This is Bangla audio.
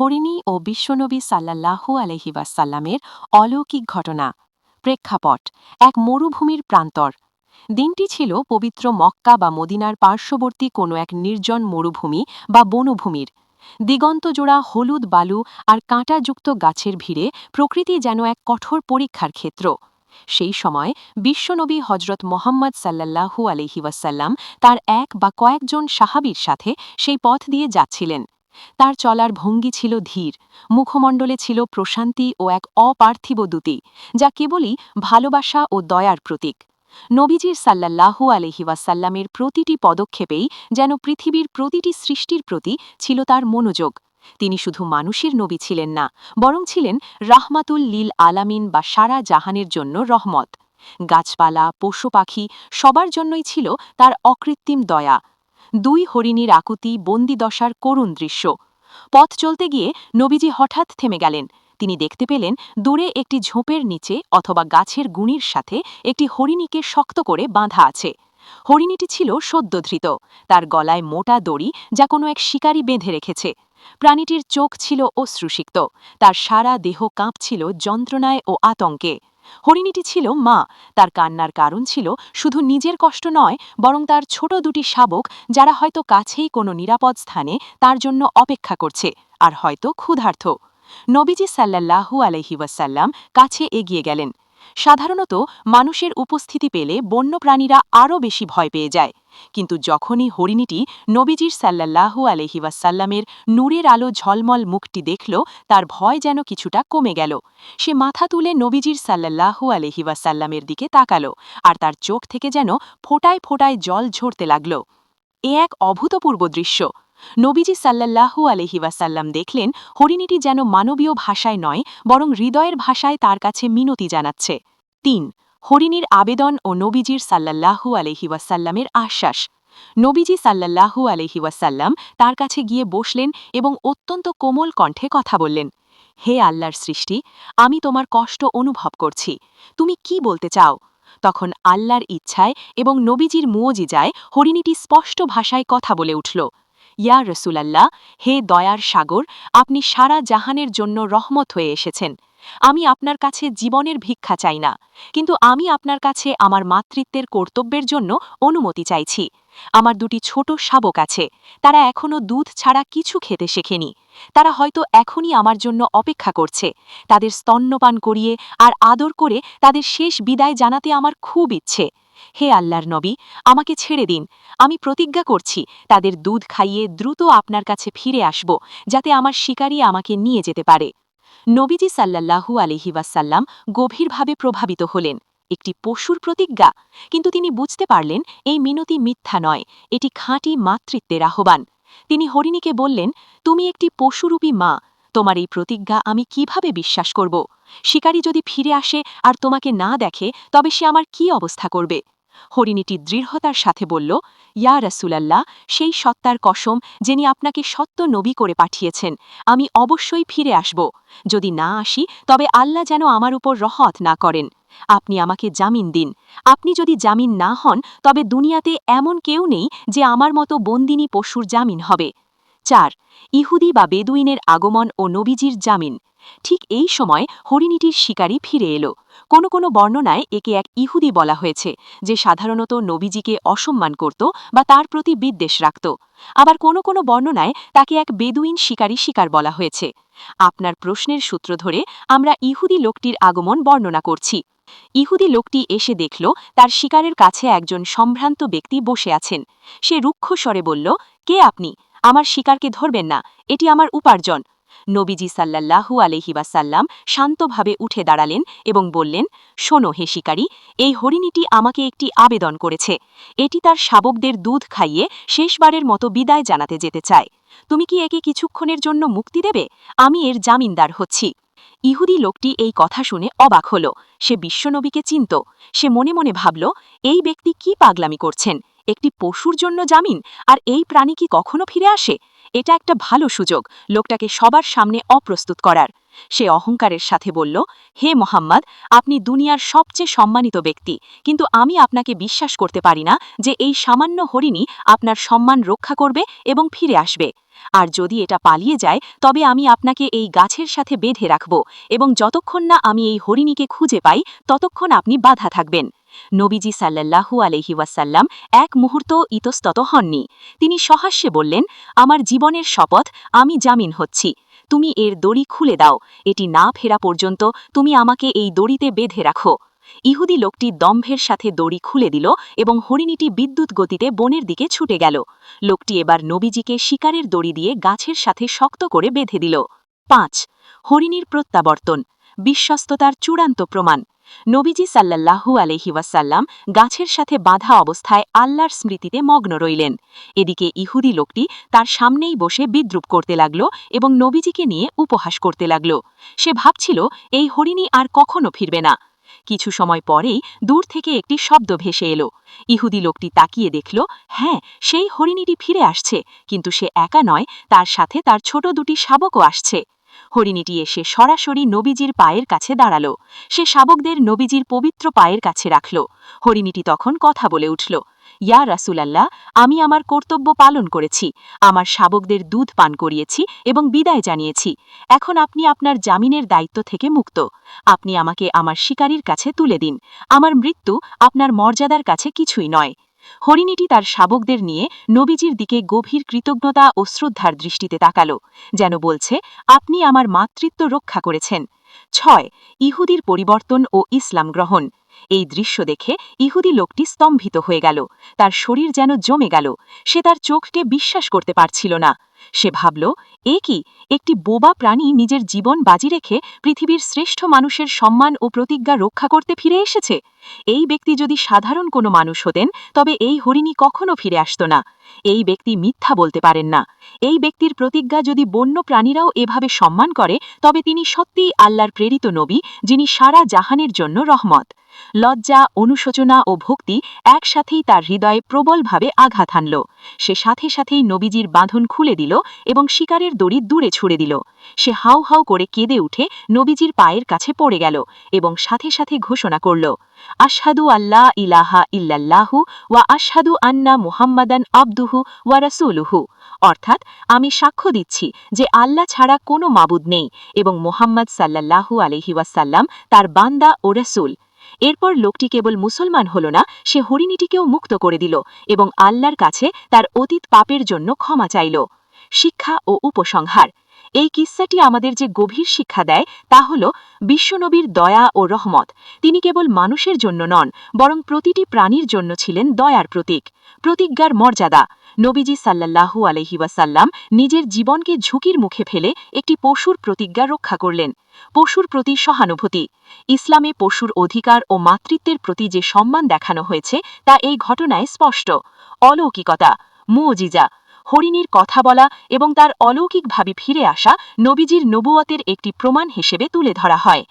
হরিণী ও বিশ্বনবী সাল্লাল্লাহু আলহিবাসাল্লামের অলৌকিক ঘটনা। প্রেক্ষাপট, এক মরুভূমির প্রান্তর। দিনটি ছিল পবিত্র মক্কা বা মদিনার পার্শ্ববর্তী কোনো এক নির্জন মরুভূমি বা বনভূমির। দিগন্তজোড়া হলুদ বালু আর কাঁটাযুক্ত গাছের ভিড়ে প্রকৃতি যেন এক কঠোর পরীক্ষার ক্ষেত্র। সেই সময় বিশ্বনবী হজরত মোহাম্মদ সাল্লাল্লাহু আলহিবাসাল্লাম তার এক বা কয়েকজন সাহাবির সাথে সেই পথ দিয়ে যাচ্ছিলেন। তার চলার ভঙ্গি ছিল ধীর, মুখমণ্ডলে ছিল প্রশান্তি ও এক অপার্থিব দ্যুতি, যা কেবলই ভালোবাসা ও দয়ার প্রতীক। নবীজির সাল্লাল্লাহু আলহিওয়াসাল্লামের প্রতিটি পদক্ষেপেই যেন পৃথিবীর প্রতিটি সৃষ্টির প্রতি ছিল তার মনোযোগ। তিনি শুধু মানুষের নবী ছিলেন না, বরং ছিলেন রাহমাতুল লীল আলামিন বা সারা জাহানের জন্য রহমত। গাছপালা, পশু পাখি সবার জন্যই ছিল তার অকৃত্রিম দয়া দুই হরিণীর আকুতি বন্দিদশার করুণ দৃশ্য। পথ চলতে গিয়ে নবীজি হঠাৎ থেমে গেলেন। তিনি দেখতে পেলেন দূরে একটি ঝোপের নিচে অথবা গাছের গুণির সাথে একটি হরিণীকে শক্ত করে বাঁধা আছে। হরিণীটি ছিল সদ্যধৃত। তার গলায় মোটা দড়ি যা কোনো এক শিকারী বেঁধে রেখেছে। প্রাণীটির চোখ ছিল অশ্রুসিক্ত। তার সারা দেহ কাঁপছিল যন্ত্রণায় ও আতঙ্কে। হরিণীটি ছিল মা, তার কান্নার কারণ ছিল শুধু নিজের কষ্ট নয়, বরং তার ছোট দুটি শাবক, যারা হয়তো কাছেই কোনো নিরাপদ স্থানে তার জন্য অপেক্ষা করছে, আর হয়তো ক্ষুধার্থ নবীজি সাল্লাহু আলহি ওয়াসাল্লাম কাছে এগিয়ে গেলেন। সাধারণত মানুষের উপস্থিতি পেলে বন্যপ্রাণীরা আরও বেশি ভয় পেয়ে যায়। কিন্তু যখনই হরিণীটি নবীজির সাল্লাল্লাহু আলহিবাসাল্লামের নূরের আলো ঝলমল মুখটি দেখল, তার ভয় যেন কিছুটা কমে গেল। সে মাথা তুলে নবীজির সাল্লাল্লাহু আলহিবাসাল্লামের দিকে তাকাল আর তার চোখ থেকে যেন ফোটায় ফোটায় জল ঝরতে লাগল। এ এক অভূতপূর্ব দৃশ্য। নবীজি সাল্লাল্লাহু আলহিবাসাল্লাম দেখলেন, হরিণীটি যেন মানবীয় ভাষায় নয়, বরং হৃদয়ের ভাষায় তার কাছে মিনতি জানাচ্ছে। তিন, হরিণীর আবেদন ও নবীজির সাল্লাল্লাহু আলহিওয়াসাল্লামের আশ্বাস। নবীজি সাল্লাল্লাহু আলহিওয়াসাল্লাম তার কাছে গিয়ে বসলেন এবং অত্যন্ত কোমল কণ্ঠে কথা বললেন, হে আল্লাহর সৃষ্টি, আমি তোমার কষ্ট অনুভব করছি। তুমি কি বলতে চাও? তখন আল্লাহর ইচ্ছায় এবং নবীজির মুওজিজায় হরিণীটি স্পষ্ট ভাষায় কথা বলে উঠল ইয়া রসুলাল্লাহ, হে দয়ার সাগর, আপনি সারা জাহানের জন্য রহমত হয়ে এসেছেন। আমি আপনার কাছে জীবনের ভিক্ষা চাই না, কিন্তু আমি আপনার কাছে আমার মাতৃত্বের কর্তব্যের জন্য অনুমতি চাইছি। আমার দুটি ছোট শাবক আছে, তারা এখনও দুধ ছাড়া কিছু খেতে শেখেনি। তারা হয়তো এখনই আমার জন্য অপেক্ষা করছে। তাদের স্তন্যপান করিয়ে আর আদর করে তাদের শেষ বিদায় জানাতে আমার খুব ইচ্ছে। হে আল্লাহর নবী, আমাকে ছেড়ে দিন। আমি প্রতিজ্ঞা করছি, তাদের দুধ খাইয়ে দ্রুত আপনার কাছে ফিরে আসব, যাতে আমার শিকারী আমাকে নিয়ে যেতে পারে। নবীজি সাল্লাল্লাহু আলিহিবাসাল্লাম গভীরভাবে প্রভাবিত হলেন। একটি পশুর প্রতিজ্ঞা। কিন্তু তিনি বুঝতে পারলেন, এই মিনতি মিথ্যা নয়, এটি খাঁটি মাতৃত্বের আহ্বান। তিনি হরিণীকে বললেন, তুমি একটি পশুরূপী মা তোমার এই প্রতিজ্ঞা আমি কীভাবে বিশ্বাস করব? শিকারী যদি ফিরে আসে আর তোমাকে না দেখে, তবে সে আমার কি অবস্থা করবে? হরিণীটি দৃঢ়তার সাথে বলল, ইয়া রসুলাল্লাহ, সেই সত্তার কসম যিনি আপনাকে সত্য নবী করে পাঠিয়েছেন, আমি অবশ্যই ফিরে আসব। যদি না আসি, তবে আল্লাহ যেন আমার উপর রহত না করেন। আপনি আমাকে জামিন দিন। আপনি যদি জামিন না হন, তবে দুনিয়াতে এমন কেউ নেই যে আমার মতো বন্দিনী পশুর জামিন হবে। চার, ইহুদি বা বেদুইনের আগমন ও নবীজির জামিন। ঠিক এই সময় হরিণীটির শিকারী ফিরে এলো। কোনো কোনো বর্ণনায় একে এক ইহুদি বলা হয়েছে, যে সাধারণত নবীজিকে অসম্মান করত বা তার প্রতি বিদ্বেষ রাখত। আবার কোনো কোনো বর্ণনায় তাকে এক বেদুইন শিকারী শিকার বলা হয়েছে। আপনার প্রশ্নের সূত্র ধরে আমরা ইহুদি লোকটির আগমন বর্ণনা করছি। ইহুদি লোকটি এসে দেখল তার শিকারের কাছে একজন সম্ভ্রান্ত ব্যক্তি বসে আছেন। সে রুক্ষ স্বরে বলল, কে আপনি? আমার শিকারকে ধরবেন না, এটি আমার উপার্জন। নবীজি সাল্লাল্লাহু আলহিবাসাল্লাম শান্তভাবে উঠে দাঁড়ালেন এবং বললেন, শোনো হে শিকারী, এই হরিণীটি আমাকে একটি আবেদন করেছে। এটি তার শাবকদের দুধ খাইয়ে শেষবারের মতো বিদায় জানাতে যেতে চায়। তুমি কি একে কিছুক্ষণের জন্য মুক্তি দেবে? আমি এর জামিনদার হচ্ছি। ইহুদি লোকটি এই কথা শুনে অবাক হল। সে বিশ্বনবীকে চিনত। সে মনে মনে ভাবল, এই ব্যক্তি কি পাগলামি করছেন? একটি পশুর জন্য জামিন, আর এই প্রাণী কি কখনো ফিরে আসে? এটা একটা ভালো সুযোগ, লোকটাকে সবার সামনে অপ্রস্তুত করার। সে অহংকারের সাথে বলল, হে মোহাম্মদ, আপনি দুনিয়ার সবচেয়ে সম্মানিত ব্যক্তি, কিন্তু আমি আপনাকে বিশ্বাস করতে পারি না যে এই সামান্য হরিণী আপনার সম্মান রক্ষা করবে এবং ফিরে আসবে। আর যদি এটা পালিয়ে যায়, তবে আমি আপনাকে এই গাছের সাথে বেঁধে রাখব এবং যতক্ষণ না আমি এই হরিণীকে খুঁজে পাই, ততক্ষণ আপনি বাধা থাকবেন। নবীজি সাল্লাল্লাহু আলহি ওয়াসাল্লাম এক মুহূর্ত ইতস্তত হননি। তিনি সহাস্যে বললেন, আমার জীবনের শপথ, আমি জামিন হচ্ছি। তুমি এর দড়ি খুলে দাও। এটি না ফেরা পর্যন্ত তুমি আমাকে এই দড়িতে বেঁধে রাখো। ইহুদি লোকটি দম্ভের সাথে দড়ি খুলে দিল এবং হরিণীটি বিদ্যুৎ গতিতে বনের দিকে ছুটে গেল। লোকটি এবার নবীজিকে শিকারের দড়ি দিয়ে গাছের সাথে শক্ত করে বেঁধে দিল। পাঁচ, হরিণীর প্রত্যাবর্তন। বিশ্বস্ততার চূড়ান্ত প্রমাণ। নবীজি সাল্লাল্লাহু আলহি গাছের সাথে বাঁধা অবস্থায় আল্লাহর স্মৃতিতে মগ্ন রইলেন। এদিকে ইহুদি লোকটি তার সামনেই বসে বিদ্রুপ করতে লাগল এবং নবীজিকে নিয়ে উপহাস করতে লাগল। সে ভাবছিল, এই হরিণী আর কখনো ফিরবে না। কিছু সময় পরেই দূর থেকে একটি শব্দ ভেসে এলো। ইহুদি লোকটি তাকিয়ে দেখল হ্যাঁ সেই হরিণীটি ফিরে আসছে, কিন্তু সে একা নয়, তার সাথে তার ছোট দুটি শাবকও আসছে। হরিণীটি এসে সরাসরি নবীজির পায়ের কাছে দাঁড়াল। সে শাবকদের নবীজির পবিত্র পায়ের কাছে রাখল। হরিণীটি তখন কথা বলে উঠল, ইয়া রাসুলাল্লাহ, আমি আমার কর্তব্য পালন করেছি। আমার শাবকদের দুধ পান করিয়েছি এবং বিদায় জানিয়েছি। এখন আপনি আপনার জামিনের দায়িত্ব থেকে মুক্ত। আপনি আমাকে আমার শিকারীর কাছে তুলে দিন। আমার মৃত্যু আপনার মর্যাদার কাছে কিছুই নয়। হরিণীটি তার শাবকদের নিয়ে নবীজির দিকে গভীর কৃতজ্ঞতা ও শ্রদ্ধার দৃষ্টিতে তাকাল, যেন বলছে, আপনি আমার মাতৃত্ব রক্ষা করেছেন। ছয়, ইহুদির পরিবর্তন ও ইসলাম গ্রহণ। এই দৃশ্য দেখে ইহুদি লোকটি স্তম্ভিত হয়ে গেল। তার শরীর যেন জমে গেল। সে তার চোখকে বিশ্বাস করতে পারছিল না। সে ভাবল, এ কি? একটি বোবা প্রাণী নিজের জীবন বাজি রেখে পৃথিবীর শ্রেষ্ঠ মানুষের সম্মান ও প্রতিজ্ঞা রক্ষা করতে ফিরে এসেছে? এই ব্যক্তি যদি সাধারণ কোনো মানুষ হতেন, তবে এই হরিণী কখনো ফিরে আসত না। এই ব্যক্তি মিথ্যা বলতে পারেন না। এই ব্যক্তির প্রতিজ্ঞা যদি বন্য প্রাণীরাও এভাবে সম্মান করে, তবে তিনি সত্যিই আল্লাহর প্রেরিত নবী, যিনি সারা জাহানের জন্য রহমত। লজ্জা, অনুশোচনা ও ভক্তি একসাথেই তার হৃদয়ে প্রবলভাবে আঘাত হানল। সে সাথে সাথেই নবীজির বাঁধন খুলে দিল এবং শিকারের দড়ি দূরে ছুড়ে দিল। সে হাউ হাউ করে কেঁদে উঠে নবীজির পায়ের কাছে পড়ে গেল এবং সাথে সাথে ঘোষণা করল, আশহাদু আল্লাহ ইলাহা ইল্লাল্লাহু ওয়া আশহাদু আন্না মুহাম্মাদান আব্দুহু ওয়া রাসূলুহু। অর্থাৎ আমি সাক্ষ্য দিচ্ছি যে আল্লাহ ছাড়া কোনো মাবুদ নেই এবং মোহাম্মদ সাল্লাল্লাহু আলহি ওয়াসাল্লাম তার বান্দা ও রসুল। এরপর লোকটি কেবল মুসলমান হল না, সে হরিণীটিকেও মুক্ত করে দিল এবং আল্লাহর কাছে তার অতীত পাপের জন্য ক্ষমা চাইল। শিক্ষা ও উপসংহার। এই কিস্সাটি আমাদের যে গভীর শিক্ষা দেয় তা হল বিশ্বনবীর দয়া ও রহমত। তিনি কেবল মানুষের জন্য নন, বরং প্রতিটি প্রাণীর জন্য ছিলেন দয়ার প্রতীক, প্রতিজ্ঞার মর্যাদা। নবীজি সাল্লাল্লাহু আলহি ওয়াসাল্লাম নিজের জীবনকে ঝুঁকির মুখে ফেলে একটি পশুর প্রতিজ্ঞা রক্ষা করলেন। পশুর প্রতি সহানুভূতি। ইসলামে পশুর অধিকার ও মাতৃত্বের প্রতি যে সম্মান দেখানো হয়েছে তা এই ঘটনায় স্পষ্ট। অলৌকিকতা, মুজিজা হরিণীর কথা বলা এবং তার অলৌকিকভাবে ফিরে আসা নবীজির নবুয়তের একটি প্রমাণ হিসেবে তুলে ধরা হয়।